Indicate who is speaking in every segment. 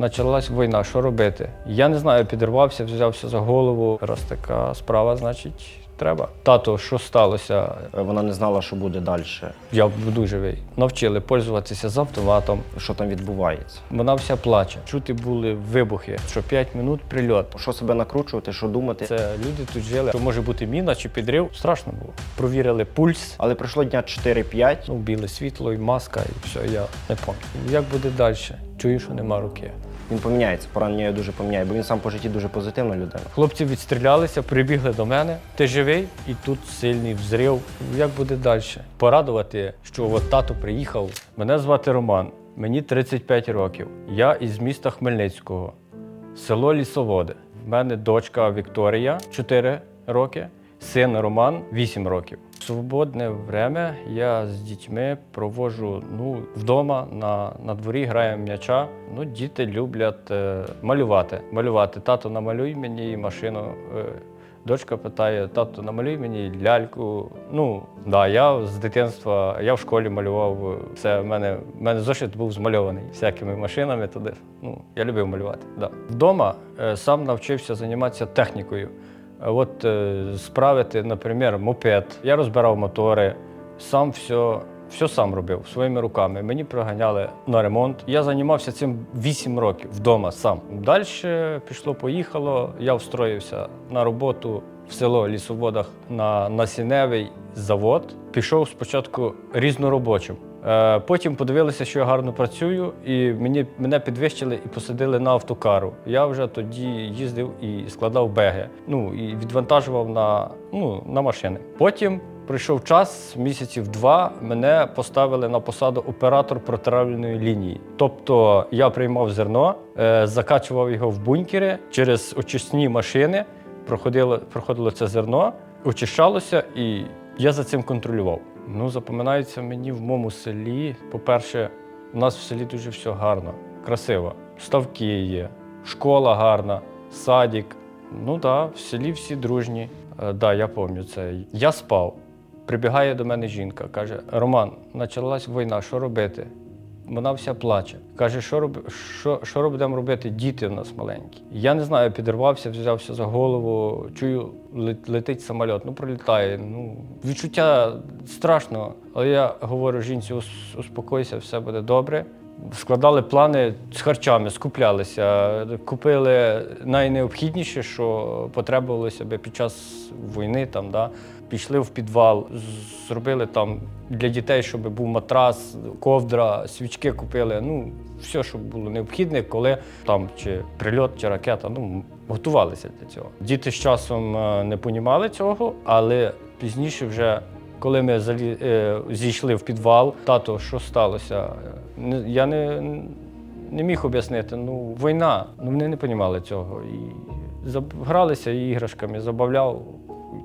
Speaker 1: почалась війна, що робити? Я не знаю, підірвався, взявся за голову. Раз така справа, значить, треба. Тато, що сталося?
Speaker 2: Е, Вона не знала, що буде далі,
Speaker 1: Я буду живий. Навчили пользуватися з автоматом.
Speaker 2: що там відбувається.
Speaker 1: Вона вся плаче. Чути були вибухи, що 5 минут прильот.
Speaker 2: Що себе накручувати, що думати.
Speaker 1: Це люди тут жили. Що може бути міна чи підрив? Страшно було. Провірили пульс.
Speaker 2: Але пройшло дня 4-5.
Speaker 1: Ну, біле світло і маска, і все, я не пам'ятаю. Як буде далі? Чую, що нема руки.
Speaker 2: Він поміняється, поранення його дуже поміняє, бо він сам по житті дуже позитивна людина.
Speaker 1: Хлопці відстрілялися, прибігли до мене. Ти живий? І тут сильний взрив. Як буде далі? Порадувати, що от тато приїхав. Мене звати Роман, мені 35 років. Я із міста Хмельницького, село Лісоводе. В мене дочка Вікторія 4 роки, син Роман 8 років. Свободне время я з дітьми проводжу ну, вдома на, на дворі граємо м'яча. Ну, діти люблять е, малювати. Малювати. Тато, намалюй мені машину. Е, Дочка питає: тато, намалюй мені ляльку. Ну, да, я з дитинства, я в школі малював. е, Все, в мене, в мене зошит був змальований всякими машинами туди. Ну, я любив малювати. Да. Вдома е, сам навчився займатися технікою. От е, справити, наприклад, мопед. Я розбирав мотори, сам все, все сам робив своїми руками. Мені приганяли на ремонт. Я займався цим 8 років вдома сам. Далі пішло-поїхало. Я встроївся на роботу в село Лісоводах на насінневий завод. Пішов спочатку різноробочим. Е, Потім подивилися, що я гарно працюю, і мені, мене підвищили і посадили на автокару. Я вже тоді їздив і складав беги. Ну і відвантажував на, ну, на машини. Потім прийшов час, місяців два, мене поставили на посаду оператор протравлювальної лінії. Тобто я приймав зерно, е, закачував його в бункери через очисні машини. Проходило, проходило це зерно, очищалося, і я за цим контролював. Ну, запоминається мені в моєму селі. По-перше, у нас в селі дуже все гарно, красиво. Ставки є, школа гарна, садик. Ну так, в селі всі дружні. Так, да, я пам'ятаю це. Я спав. Прибігає до мене жінка, каже: Роман, почалась війна, що робити? Вона вся плаче. Каже, що, роб... що, що будемо робити? Діти в нас маленькі. Я не знаю, підірвався, взявся за голову, чую, лет- летить самоліт, ну пролітає. Ну, відчуття страшно. Але я говорю жінці, успокойся, все буде добре. Складали плани з харчами, скуплялися, купили найнеобхідніше, що потребувалося би під час війни. Там, да. Пішли в підвал, зробили там для дітей, щоб був матрас, ковдра, свічки купили. Ну, все, що було необхідне, коли там чи прильот, чи ракета. Ну, готувалися для цього. Діти з часом е, не понімали цього, але пізніше вже. Коли ми е, зійшли в підвал, тато, що сталося? Я не, не міг об'яснити. Ну, війна. Ну, вони не розуміли цього. І гралися іграшками, забавляв.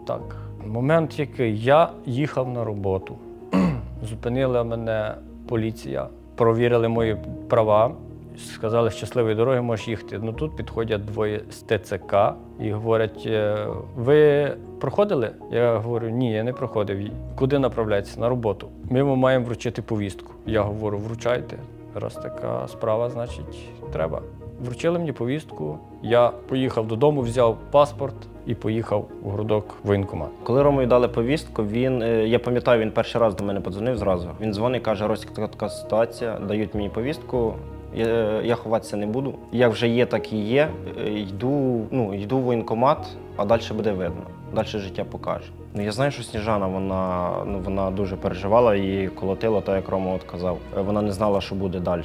Speaker 1: Так. Момент, який я їхав на роботу, зупинила мене поліція, провірили мої права. Сказали, щасливої дороги можеш їхати. Ну тут підходять двоє з ТЦК і говорять: «Е, ви проходили? Я говорю, ні, я не проходив. Куди направляється? На роботу. Ми маємо вручити повістку. Я говорю, вручайте. Раз така справа, значить, треба. Вручили мені повістку. Я поїхав додому, взяв паспорт і поїхав у городок воєнкомат.
Speaker 2: Коли Ромою дали повістку, він, е, я пам'ятаю, він перший раз до мене подзвонив зразу. Він дзвонить, каже, Росік, така, ситуація, дають мені повістку. Я, я ховатися не буду. Як вже є, так і є. Е, Йду, ну, йду в воєнкомат, а далі буде видно. Далі життя покаже. Ну я знаю, що Сніжана вона, ну, вона дуже переживала і колотила, так як Рома от казав. Е, Вона не знала, що буде далі.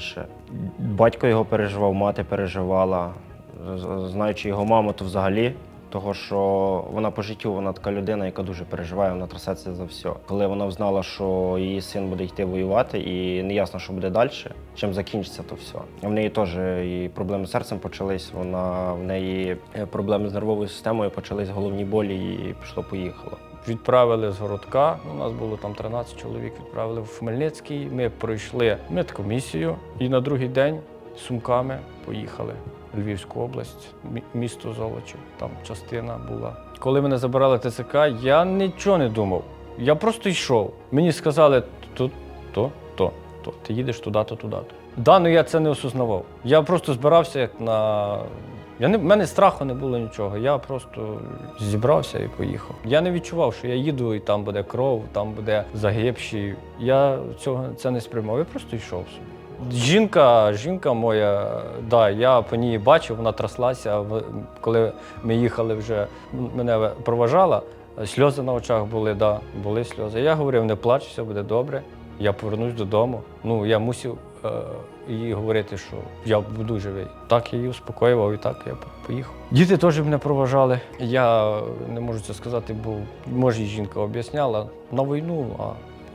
Speaker 2: Батько його переживав, мати переживала. Знаючи його маму, то взагалі того, що вона по життю вона така людина, яка дуже переживає, вона трясеться за все. Коли вона знала, що її син буде йти воювати, і не ясно, що буде далі, чим закінчиться то все. В неї теж і проблеми з серцем почались. Вона в неї е, проблеми з нервовою системою почались головні болі, і пішло-поїхало.
Speaker 1: Відправили з городка. У нас було там 13 чоловік. Відправили в Хмельницький. Ми пройшли медкомісію і на другий день сумками поїхали Львівську область, місто Золочів. Там частина була. Коли мене забирали ТЦК, я нічого не думав. Я просто йшов. Мені сказали тут, то, то, то. Ти їдеш туди-то, туди-то. Да, ну я це не осознавав. Я просто збирався як на. Я не, в мене страху не було нічого. Я просто зібрався і поїхав. Я не відчував, що я їду і там буде кров, там буде загибші. Я цього це не сприймав. Я просто йшов собі. Жінка, жінка моя, да, я по ній бачив, вона траслася. Коли ми їхали вже, мене проважала, сльози на очах були, да, були сльози. Я говорив, не плач, все буде добре. Я повернусь додому. Ну, я мусив е, їй говорити, що я буду живий. Так я її успокоював і так я поїхав. Діти теж мене проважали. Я не можу це сказати, бо може і жінка об'ясняла на війну, а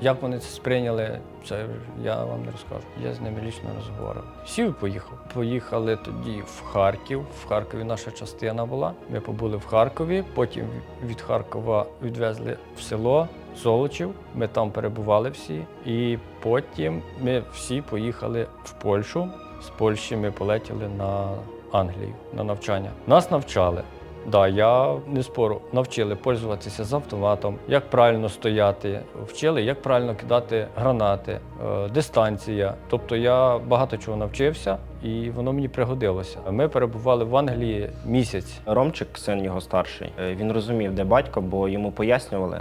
Speaker 1: як вони це сприйняли, це я вам не розкажу. Я з ними лічно розговорив. Сів і поїхав. Поїхали тоді в Харків. В Харкові наша частина була. Ми побули в Харкові. Потім від Харкова відвезли в село Золочів. Ми там перебували всі. І потім ми всі поїхали в Польщу. З Польщі ми полетіли на Англію на навчання. Нас навчали. Да, я не спору. Навчили пользуватися з автоматом, як правильно стояти, вчили, як правильно кидати гранати, е, дистанція. Тобто я багато чого навчився, і воно мені пригодилося. Ми перебували в Англії місяць.
Speaker 2: Ромчик, син його старший, е, він розумів, де батько, бо йому пояснювали.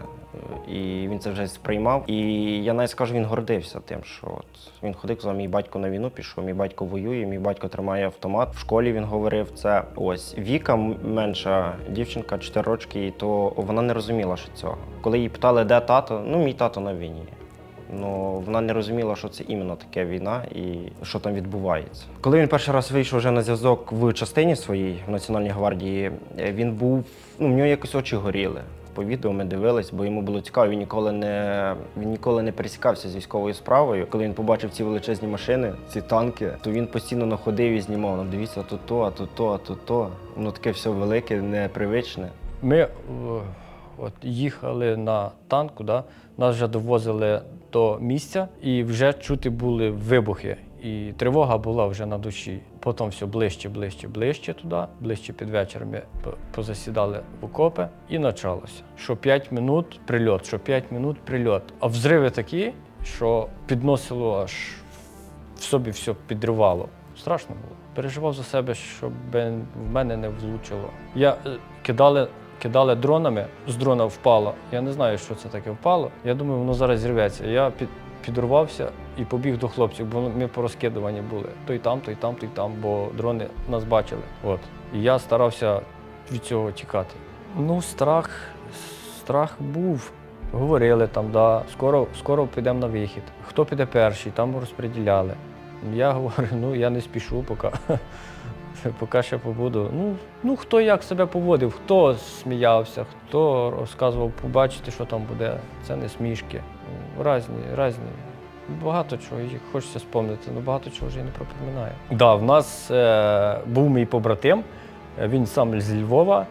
Speaker 2: е, І він це вже сприймав. І я навіть скажу, він гордився тим, що от він ходив, казав, мій батько на війну пішов, мій батько воює, мій батько тримає автомат. В школі він говорив це. Ось Віка менша дівчинка, 4 рочки, то вона не розуміла, що цього. Коли її питали, де тато, ну мій тато на війні. Ну, вона не розуміла, що це іменно таке війна і що там відбувається. Коли він перший раз вийшов вже на зв'язок в частині своїй в Національній гвардії, е, він був, ну, в нього якось очі горіли. По відео ми дивились, бо йому було цікаво. Він ніколи не він ніколи не пересікався з військовою справою. Коли він побачив ці величезні машини, ці танки, то він постійно находив і знімав. Ну, дивіться, тут то, а тут то, а тут то. Воно таке все велике, непривичне.
Speaker 1: Ми е, от, їхали на танку, да? нас вже довозили до місця, і вже чути були вибухи. І тривога була вже на душі. Потім все ближче, ближче, ближче туди, ближче під вечір ми позасідали в окопи і почалося. Що 5 минут прильот, що 5 минут прильот. А взриви такі, що підносило аж в собі все підривало. Страшно було. Переживав за себе, щоб в мене не влучило. Я е, кидали, кидали дронами, з дрона впало. Я не знаю, що це таке впало. Я думаю, воно зараз зірветься. Я під, і побіг до хлопців, бо ми порозкидувані були. Той там, той там, той там, бо дрони нас бачили. От. І я старався від цього тікати. Ну, страх, страх був. Говорили там, да, скоро, скоро підемо на вихід. Хто піде перший, там розподіляли. Я говорю, ну я не спішу, поки, поки ще побуду. Ну, ну хто як себе поводив, хто сміявся, хто розказував, побачити, що там буде. Це не смішки. Разні, разні. Багато чого їх хочеться спомнити, але багато чого вже і не пропоминаю. Да, в нас е, був мій побратим, він сам з Львова.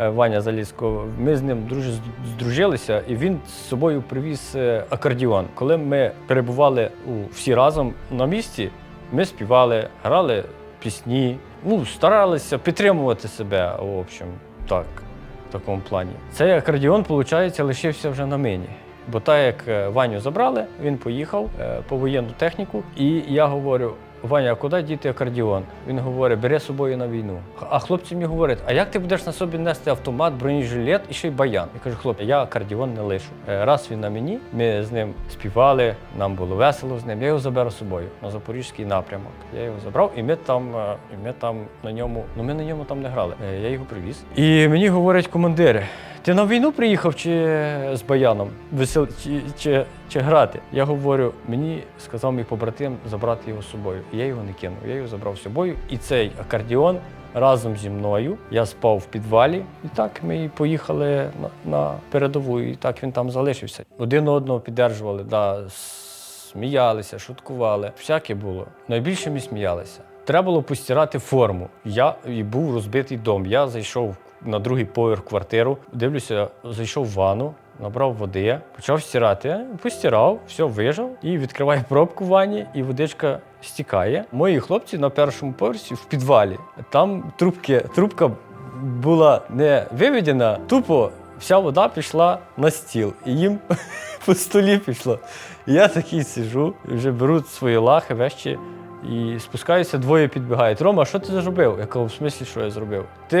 Speaker 1: е, Ваня Залісько. Ми з ним дуже здружилися, і він з собою привіз е, акордіон. Коли ми перебували у, всі разом на місці, ми співали, грали пісні, ну, старалися підтримувати себе, в общем, так, в такому плані. Цей акордіон, виходить, лишився вже на мені. Бо так як е, Ваню забрали, він поїхав е, по воєнну техніку, і я говорю: Ваня, а куди діти акордіон? Він говорить, бери з собою на війну. А хлопці мені говорять, а як ти будеш на собі нести автомат, бронежилет і ще й баян? Я кажу, хлопці, я акордіон не лишу. Е, Раз він на мені, ми з ним співали, нам було весело з ним. Я його заберу з собою на запорізький напрямок. Я його забрав, і ми там, е, і ми там на ньому, ну ми на ньому там не грали. Е, Я його привіз. І мені говорять командири. Ти на війну приїхав чи з баяном весел... чи, чи, чи грати? Я говорю, мені сказав мій побратим забрати його з собою. Я його не кинув. Я його забрав з собою. І цей акордіон разом зі мною. Я спав в підвалі. І так ми поїхали на, на передову. І так він там залишився. Один одного піддержували, да, сміялися, шуткували. Всяке було. Найбільше ми сміялися. Треба було постирати форму. Я і був розбитий дом. Я зайшов на другий поверх квартиру, дивлюся, зайшов в ванну, набрав води, почав стирати, постирав, все вижав і відкриваю пробку в ванні, і водичка стікає. Мої хлопці на першому поверсі в підвалі. Там трубки, трубка була не виведена, тупо вся вода пішла на стіл. І їм по столі пішло. Я такий сижу, вже беру свої лахи, вещі І спускаюся, двоє підбігають. Рома, що ти зробив? Я кажу, в смислі, що я зробив? Ти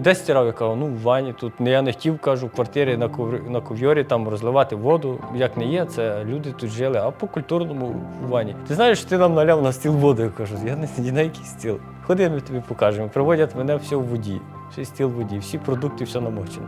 Speaker 1: де стирав? Я кажу, ну в ванні тут. Я не хотів, кажу, в квартирі на ковр- на ковйорі там розливати воду. Як не є, це люди тут жили, а по культурному в ванні. Ти знаєш, ти нам наляв на стіл воду. Я кажу, я не на який стіл. Ходи, ми тобі покажемо. Приводять мене все в воді. Й стіл воді, всі продукти, все намочено.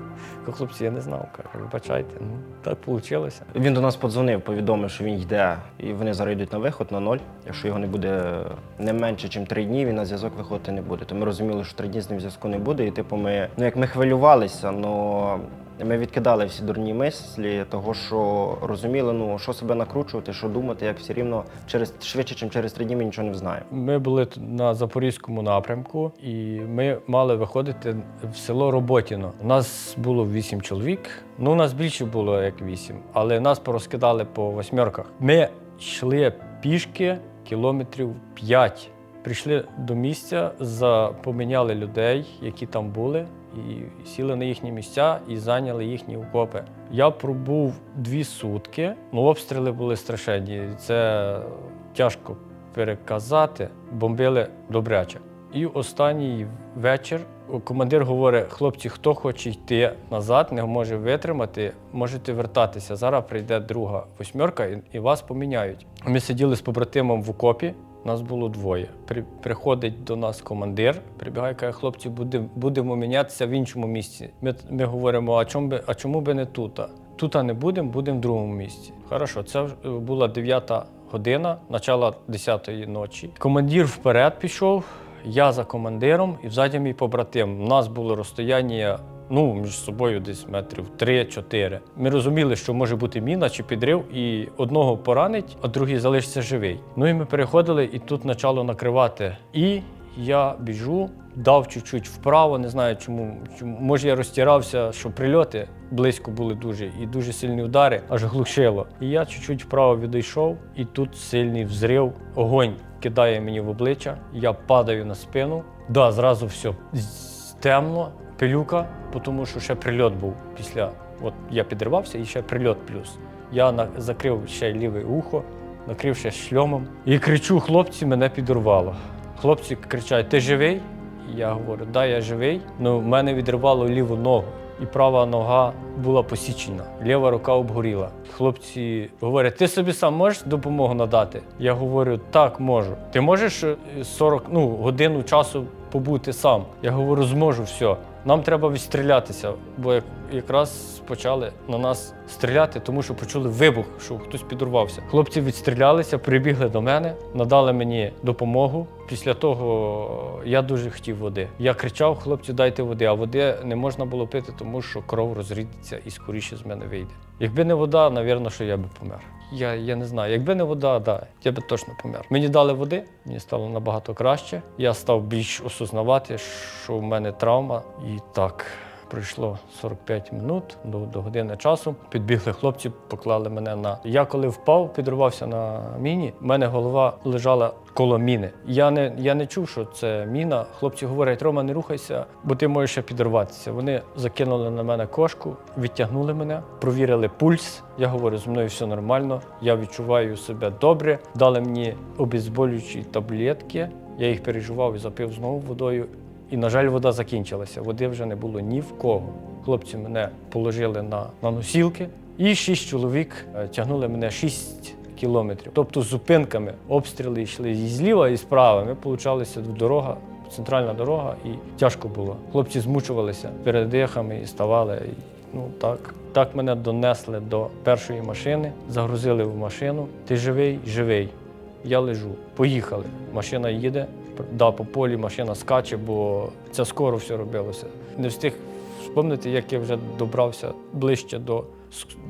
Speaker 1: Хлопці, я не знав, кажу, вибачайте. Ну, так вийшло.
Speaker 2: Він до нас подзвонив, повідомив, що він йде, і вони зараз йдуть на виход на ноль. Якщо його не буде не менше, ніж три дні, він на зв'язок виходити не буде. То ми розуміли, що три дні з ним зв'язку не буде. І типу, ми ну як ми хвилювалися, але ми відкидали всі дурні мислі, того що розуміли, ну що себе накручувати, що думати, як все рівно через швидше, ніж через три дні ми нічого не знаємо.
Speaker 1: Ми були на запорізькому напрямку, і ми мали виходити в село Роботіно. У нас було вісім чоловік. Ну, у нас більше було як вісім, але нас порозкидали по восьмерках. Ми йшли пішки кілометрів п'ять. Прийшли до місця, поміняли людей, які там були, і сіли на їхні місця і зайняли їхні окопи. Я пробув дві сутки. Ну, обстріли були страшенні. Це тяжко переказати, бомбили добряче. І останній вечір командир говорить: хлопці, хто хоче йти назад, не може витримати, можете вертатися. Зараз прийде друга восьмерка і, вас поміняють. Ми сиділи з побратимом в окопі. Нас було двоє. При, приходить до нас командир, прибігає, каже, хлопці, будем, будемо мінятися в іншому місці. Ми, ми говоримо, а чому би, а чому би не тут? Тут не будемо, будемо в другому місці. Хорошо, це е, була 9 година, начало 10-ї ночі. Командир вперед пішов, я за командиром і взаді мій побратим. У нас було розстояння. Ну, між собою десь метрів 3-4. Ми розуміли, що може бути міна чи підрив, і одного поранить, а другий залишиться живий. Ну і ми переходили, і тут почало накривати. І я біжу, дав чуть-чуть вправо, не знаю чому. чому. Може, я розтирався, що прильоти близько були дуже, і дуже сильні удари, аж глушило. І я чуть-чуть вправо відійшов, і тут сильний взрив, огонь кидає мені в обличчя. Я падаю на спину. Да, зразу все темно, пилюка, тому що ще прильот був після. От я підривався і ще прильот плюс. Я на, закрив ще ліве ухо, накрив ще шльомом і кричу: хлопці, мене підірвало. Хлопці кричать: Ти живий? Я говорю, да, я живий. Ну, в мене відривало ліву ногу, і права нога була посічена, ліва рука обгоріла. Хлопці говорять, ти собі сам можеш допомогу надати? Я говорю, так, можу. Ти можеш е, 40 ну, годину часу побути сам? Я говорю, зможу, все. Нам треба відстрілятися, бо як, якраз почали на нас стріляти, тому що почули вибух, що хтось підорвався. Хлопці відстрілялися, прибігли до мене, надали мені допомогу. Після того я дуже хотів води. Я кричав, хлопці, дайте води, а води не можна було пити, тому що кров розрідеться і скоріше з мене вийде. Якби не вода, навірно, що я би помер. Я, я не знаю. Якби не вода, да, я би точно помер. Мені дали води, мені стало набагато краще. Я став більш осознавати, що в мене травма. І так, пройшло 45 минут до, до години часу. Підбігли хлопці, поклали мене на. Я коли впав, підривався на міні, в мене голова лежала коло міни. Я не, я не чув, що це міна. Хлопці говорять, Рома, не рухайся, бо ти можеш ще підірватися. Вони закинули на мене кошку, відтягнули мене, провірили пульс. Я говорю, зі мною все нормально, я відчуваю себе добре. Дали мені обезболюючі таблетки. Я їх переживав і запив знову водою. І, на жаль, вода закінчилася. Води вже не було ні в кого. Хлопці мене положили на, на носілки, і шість чоловік е, тягнули мене шість кілометрів. Тобто з зупинками обстріли йшли і зліва, і справа. Ми получалися дорога, центральна дорога, і тяжко було. Хлопці змучувалися передихами і ставали. Ну так. Так мене донесли до першої машини, загрузили в машину. Ти живий? Живий. Я лежу. Поїхали. Машина їде. Да, по полі машина скаче, бо це скоро все робилося. Не встиг вспомнити, як я вже добрався ближче до,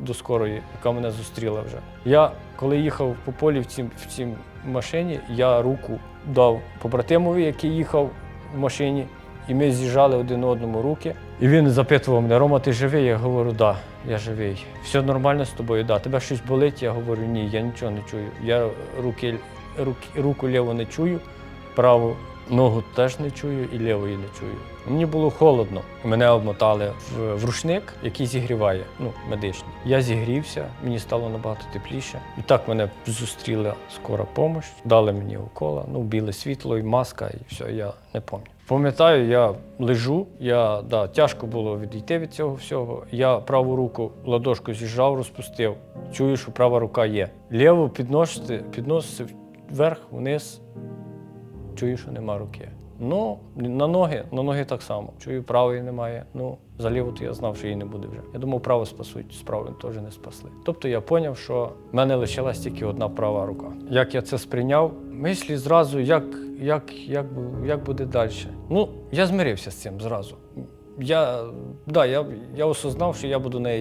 Speaker 1: до скорої, яка мене зустріла вже. Я, коли їхав по полі в цій, в цій машині, я руку дав побратимові, який їхав в машині, і ми з'їжджали один одному руки. І він запитував мене, Рома, ти живий? Я говорю, да, я живий. Все нормально з тобою? Да. Тебе щось болить? Я говорю, ні, я нічого не чую. Я руки, руки, руку ліву не чую, праву Ногу теж не чую і лівої не чую. Мені було холодно. Мене обмотали в, рушник, який зігріває, ну, медичний. Я зігрівся, мені стало набагато тепліше. І так мене зустріла скора допомога, дали мені укола, ну, біле світло і маска, і все, я не пам'ятаю. Пам'ятаю, я лежу, я, да, тяжко було відійти від цього всього. Я праву руку ладошку зіжав, розпустив. Чую, що права рука є. Ліву підносити, підносити вверх, вниз, чую, що нема руки. Ну, на ноги, на ноги так само. Чую, правої немає. Ну, за ліву то я знав, що її не буде вже. Я думав, право спасуть, справу теж не спасли. Тобто я зрозумів, що в мене лишилась тільки одна права рука. Як я це сприйняв, мислі зразу, як, як, як, як буде далі. Ну, я змирився з цим зразу. Я, да, я, я осознав, що я буду на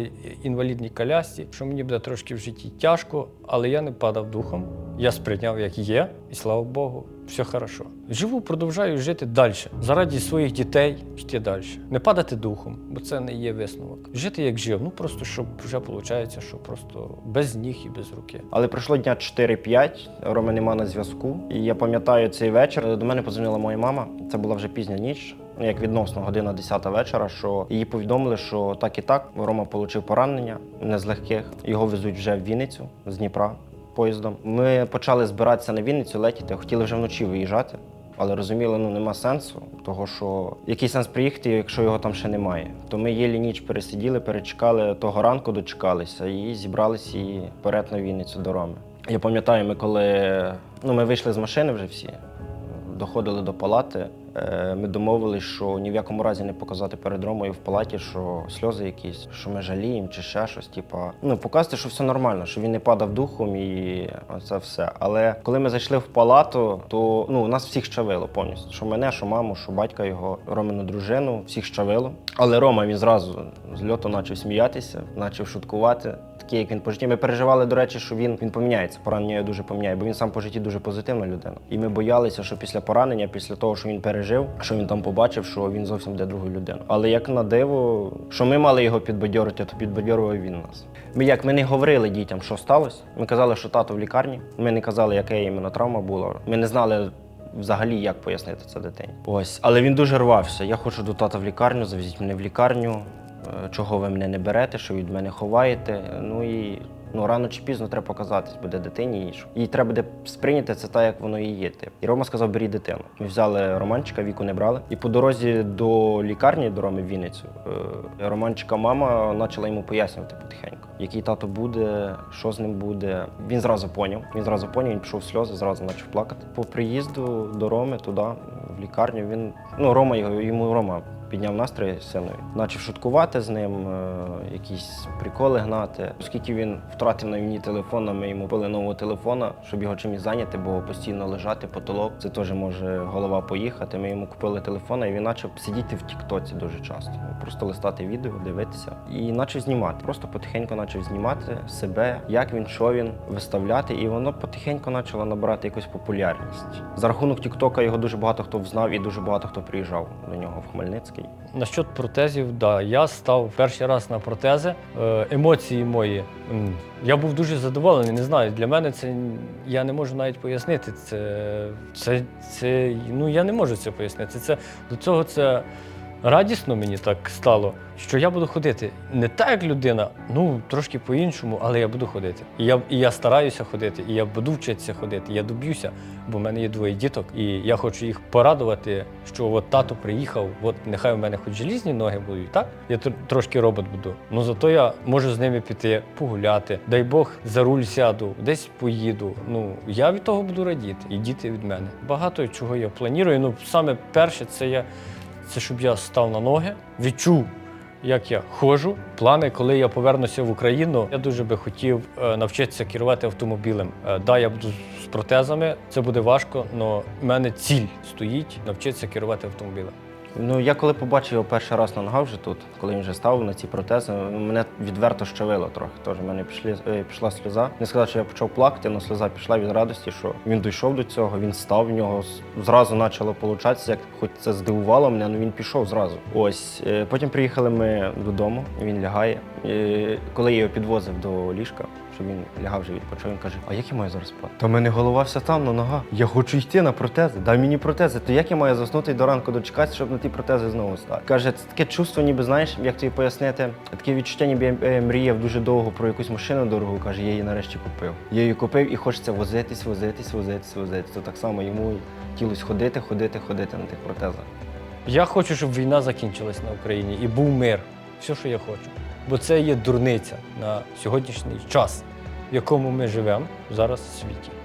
Speaker 1: інвалідній колясці, що мені буде трошки в житті тяжко, але я не падав духом. Я сприйняв, як є, і слава Богу, все хорошо. Живу, продовжую жити далі. Заради своїх дітей йти далі. Не падати духом, бо це не є висновок. Жити як жив, ну просто щоб вже виходить, що просто без ніг і без руки.
Speaker 2: Але пройшло дня 4-5, Роми нема на зв'язку. І я пам'ятаю цей вечір. До мене подзвонила моя мама. Це була вже пізня ніч. Як відносно година 10 вечора, що її повідомили, що так і так Рома отримав поранення, не з легких. Його везуть вже в Вінницю з Дніпра поїздом. Ми почали збиратися на Вінницю, летіти, хотіли вже вночі виїжджати. Але розуміли, ну нема сенсу, того що який сенс приїхати, якщо його там ще немає. То ми єлі ніч пересиділи, перечекали того ранку, дочекалися і зібралися і вперед на Вінницю до Роми. Я пам'ятаю, ми коли ну, ми вийшли з машини вже всі, доходили до палати. Е, Ми домовились, що ні в якому разі не показати перед Ромою в палаті, що сльози якісь, що ми жаліємо чи ще щось. Типа, ну показати, що все нормально, що він не падав духом і це все. Але коли ми зайшли в палату, то ну нас всіх щавило повністю. Що мене, що маму, що батька його, Ромину дружину, всіх щавило. Але Рома він зразу з льоту почав сміятися, почав шуткувати. Такий, як він по житті. Ми переживали, до речі, що він, він поміняється. Поранення його дуже поміняє, бо він сам по житті дуже позитивна людина. І ми боялися, що після поранення, після того, що він пережив, що він там побачив, що він зовсім буде другою людиною. Але як на диво, що ми мали його підбадьорити, то підбадьорював він нас. Ми як ми не говорили дітям, що сталося. Ми казали, що тато в лікарні. Ми не казали, яка іменно травма була. Ми не знали. Взагалі, як пояснити це дитині. Ось, але він дуже рвався. Я хочу до тата в лікарню, завезіть мене в лікарню. Е, Чого ви мене не берете, що від мене ховаєте. Ну і ну рано чи пізно треба показатись буде дитині. І що їй треба буде сприйняти це так, як воно і є. Тип. І Рома сказав, беріть дитину. Ми взяли Романчика, віку не брали. І по дорозі до лікарні до Роми в Вінницю, е, Романчика мама почала йому пояснювати потихеньку, який тато буде, що з ним буде. Він зразу поняв. Він зразу поняв, він пішов в сльози, зразу почав плакати. По приїзду до Роми туди, в лікарню, він ну Рома його йому Рома підняв настрій синові. Почав шуткувати з ним, е, якісь приколи гнати. Оскільки він втратив на війні телефон, ми йому купили нового телефона, щоб його чимось зайняти, бо постійно лежати потолок. Це теж може голова поїхати. Ми йому купили телефон, і він почав сидіти в Тіктоці дуже часто. Просто листати відео, дивитися. І почав знімати. Просто потихеньку почав знімати себе, як він, що він, виставляти, і воно потихеньку почало набирати якусь популярність. За рахунок Тіктока його дуже багато хто взнав і дуже багато хто приїжджав до нього в Хмельницький.
Speaker 1: Насчет протезів, да, я став перший раз на протези. Е, Емоції мої. Я був дуже задоволений. Не знаю, для мене це я не можу навіть пояснити. Це, це, це ну я не можу це пояснити. Це до цього це радісно мені так стало, що я буду ходити не так, як людина, ну трошки по-іншому, але я буду ходити. І я, і я стараюся ходити, і я буду вчитися ходити. Я доб'юся, бо в мене є двоє діток, і я хочу їх порадувати, що от тато приїхав, от нехай у мене хоч желізні ноги будуть, так? Я тр- трошки робот буду. Ну зато я можу з ними піти, погуляти. Дай Бог за руль сяду, десь поїду. Ну я від того буду радіти, і діти від мене. Багато чого я планую. Ну саме перше, це я це щоб я став на ноги, відчув, як я ходжу. Плани, коли я повернуся в Україну, я дуже би хотів е, навчитися керувати автомобілем. Е, да, я буду з протезами, це буде важко, але в мене ціль стоїть навчитися керувати автомобілем.
Speaker 2: Ну, я коли побачив його перший раз на ногах вже тут, коли він вже став на ці протези, мене відверто щавило трохи. Тож в мене пішли, е, пішла сльоза. Не сказав, що я почав плакати, але сльоза пішла від радості, що він дійшов до цього, він став в нього зразу почало получатися, як хоч це здивувало мене, але він пішов зразу. Ось е, потім приїхали ми додому, він лягає. Е, Коли я його підвозив до ліжка, щоб він лягав вже відпочив. Він каже: А як я маю зараз спати? Та в мене голова вся там на ногах. Я хочу йти на протези. Дай мені протези. То як я маю заснути до ранку дочекатися, щоб на ті протези знову стати? Каже, це таке чувство, ніби знаєш, як тобі пояснити, таке відчуття, ніби я е, мріяв дуже довго про якусь машину дорогу. Каже, я її нарешті купив. Я її купив і хочеться возитись, возитись, возитись, возитись. То так само йому хотілося ходити, ходити, ходити на тих протезах.
Speaker 1: Я хочу, щоб війна закінчилась на Україні і був мир. Все, що я хочу. Бо це є дурниця на сьогоднішній час, в якому ми живемо зараз в світі.